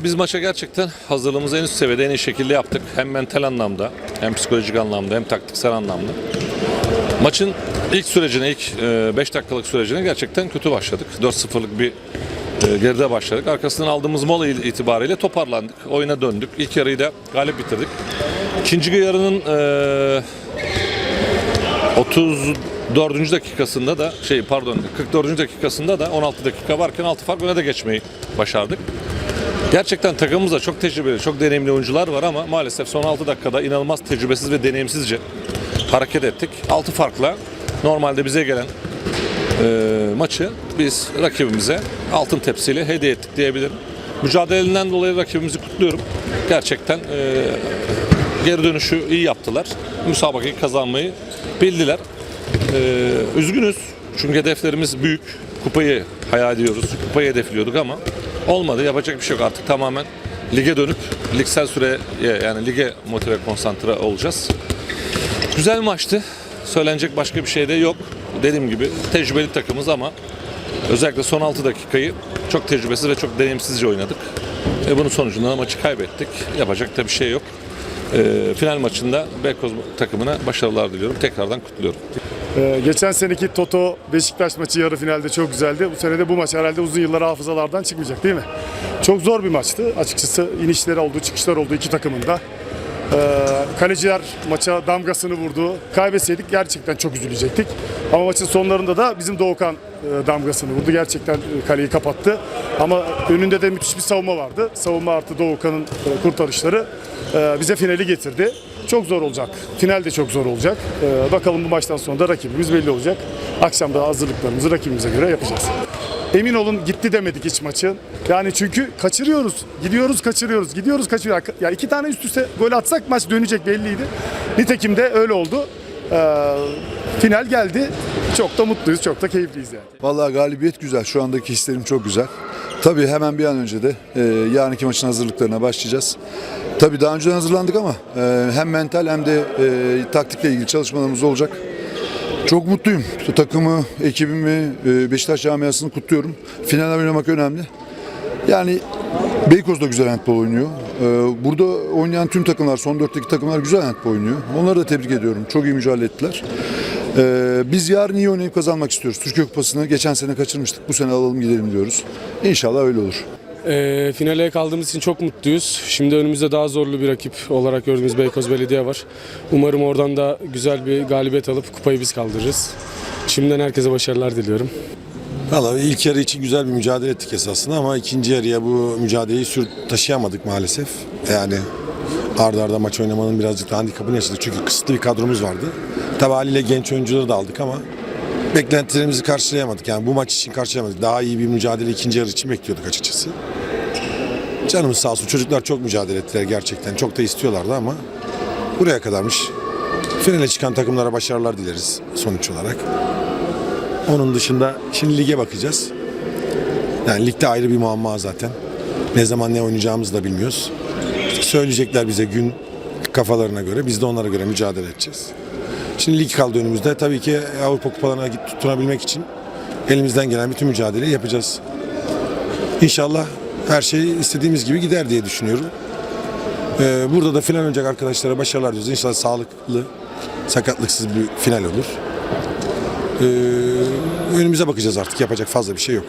Biz maça gerçekten hazırlığımızı en üst seviyede en iyi şekilde yaptık. Hem mental anlamda, hem psikolojik anlamda, hem taktiksel anlamda. Maçın ilk sürecine, ilk 5 dakikalık sürecine gerçekten kötü başladık. 4-0'lık bir e, geride başladık. Arkasından aldığımız mola itibariyle toparlandık. Oyuna döndük. İlk yarıyı da galip bitirdik. İkinci yarının e, 34. dakikasında da şey pardon 44. dakikasında da 16 dakika varken 6 fark öne de geçmeyi başardık. Gerçekten takımımızda çok tecrübeli, çok deneyimli oyuncular var ama maalesef son 6 dakikada inanılmaz tecrübesiz ve deneyimsizce hareket ettik. 6 farkla normalde bize gelen e, maçı biz rakibimize altın tepsiyle hediye ettik diyebilirim. Mücadelelerinden dolayı rakibimizi kutluyorum. Gerçekten e, geri dönüşü iyi yaptılar. Müsabakayı kazanmayı bildiler. E, üzgünüz çünkü hedeflerimiz büyük. Kupayı hayal ediyoruz. Kupayı hedefliyorduk ama olmadı. Yapacak bir şey yok. Artık tamamen lige dönüp ligsel süreye yani lige motive konsantre olacağız. Güzel maçtı. Söylenecek başka bir şey de yok. Dediğim gibi tecrübeli takımız ama özellikle son 6 dakikayı çok tecrübesiz ve çok deneyimsizce oynadık. Ve bunun sonucunda maçı kaybettik. Yapacak da bir şey yok. Ee, final maçında Beykoz takımına başarılar diliyorum. Tekrardan kutluyorum. Ee, geçen seneki Toto Beşiktaş maçı yarı finalde çok güzeldi. Bu sene de bu maç herhalde uzun yıllar hafızalardan çıkmayacak değil mi? Çok zor bir maçtı. Açıkçası inişleri oldu, çıkışlar oldu iki takımın da. Ee, kaleciler maça damgasını vurdu. Kaybetseydik gerçekten çok üzülecektik. Ama maçın sonlarında da bizim Doğukan e, damgasını vurdu. Gerçekten e, kaleyi kapattı. Ama önünde de müthiş bir savunma vardı. Savunma artı Doğukan'ın e, kurtarışları e, bize finali getirdi. Çok zor olacak. Final de çok zor olacak. Ee, bakalım bu maçtan sonra da rakibimiz belli olacak. Akşam da hazırlıklarımızı rakibimize göre yapacağız. Emin olun gitti demedik hiç maçı. Yani çünkü kaçırıyoruz. Gidiyoruz kaçırıyoruz. Gidiyoruz kaçırıyoruz. Ya iki tane üst üste gol atsak maç dönecek belliydi. Nitekim de öyle oldu. Ee, final geldi. Çok da mutluyuz, çok da keyifliyiz yani. Vallahi galibiyet güzel. Şu andaki hislerim çok güzel. Tabii hemen bir an önce de e, yarınki maçın hazırlıklarına başlayacağız. Tabii daha önceden hazırlandık ama e, hem mental hem de e, taktikle ilgili çalışmalarımız olacak. Çok mutluyum. Takımı, ekibimi, e, Beşiktaş camiasını kutluyorum. Final oynamak önemli. Yani Beykoz da güzel handball oynuyor. E, burada oynayan tüm takımlar, son dörtteki takımlar güzel handball oynuyor. Onları da tebrik ediyorum. Çok iyi mücadele ettiler. Ee, biz yarın iyi oynayıp kazanmak istiyoruz. Türkiye Kupası'nı geçen sene kaçırmıştık. Bu sene alalım gidelim diyoruz. İnşallah öyle olur. Ee, finale kaldığımız için çok mutluyuz. Şimdi önümüzde daha zorlu bir rakip olarak gördüğümüz Beykoz Belediye var. Umarım oradan da güzel bir galibiyet alıp kupayı biz kaldırırız. Şimdiden herkese başarılar diliyorum. Valla ilk yarı için güzel bir mücadele ettik esasında ama ikinci yarıya bu mücadeleyi sür taşıyamadık maalesef. Yani arda arda maç oynamanın birazcık da handikapını yaşadık. Çünkü kısıtlı bir kadromuz vardı. Tabi haliyle genç oyuncuları da aldık ama beklentilerimizi karşılayamadık. Yani bu maç için karşılayamadık. Daha iyi bir mücadele ikinci yarı için bekliyorduk açıkçası. Canımız sağ olsun. Çocuklar çok mücadele ettiler gerçekten. Çok da istiyorlardı ama buraya kadarmış. Finale çıkan takımlara başarılar dileriz sonuç olarak. Onun dışında şimdi lige bakacağız. Yani ligde ayrı bir muamma zaten. Ne zaman ne oynayacağımızı da bilmiyoruz. Söyleyecekler bize gün kafalarına göre. Biz de onlara göre mücadele edeceğiz. Şimdi lig kaldı önümüzde. Tabii ki Avrupa kupalarına tutunabilmek için elimizden gelen bütün mücadeleyi yapacağız. İnşallah her şey istediğimiz gibi gider diye düşünüyorum. Ee, burada da final oynayacak arkadaşlara başarılar diliyoruz. İnşallah sağlıklı, sakatlıksız bir final olur. Ee, önümüze bakacağız artık. Yapacak fazla bir şey yok.